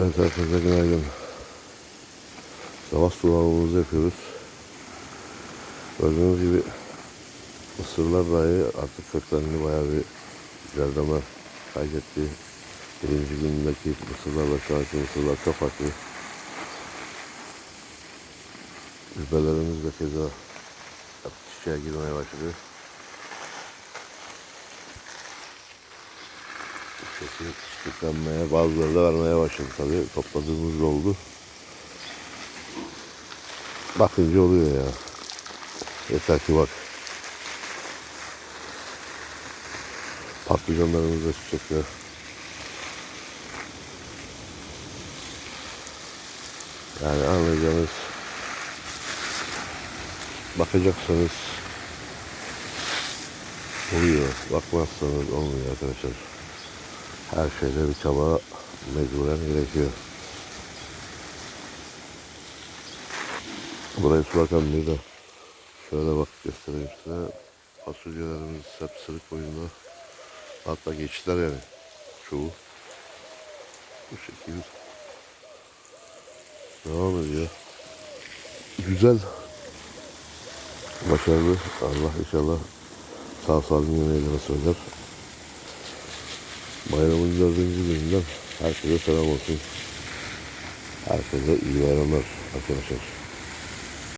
Evet herkese günaydın. Sabah sulamamızı yapıyoruz. Gördüğünüz gibi mısırlar dahi artık köklerini bayağı bir ilerleme kaydetti. Birinci gündeki mısırlarla şu anki mısırlar çok farklı. Gübrelerimiz de keza çiçeğe girmeye başladı. Sesi tükenmeye, bazıları da vermeye başladı tabii. Topladığımız oldu. Bakınca oluyor ya. Yeter ki bak. Patlıcanlarımız da çiçekler. Yani anlayacağınız bakacaksanız oluyor. Bakmazsanız olmuyor arkadaşlar. Her şeyde bir çaba mecburen gerekiyor. Burayı sulakan bir de şöyle bak göstereyim size. Fasulyelerimiz hep sırık boyunda. Hatta geçtiler yani. Çoğu. Bu şekil. Devam ediyor. Güzel. Başarılı. Allah inşallah sağ salim yemeğe söyler. Bayramın dördüncü gününden herkese selam olsun. Herkese iyi bayramlar arkadaşlar.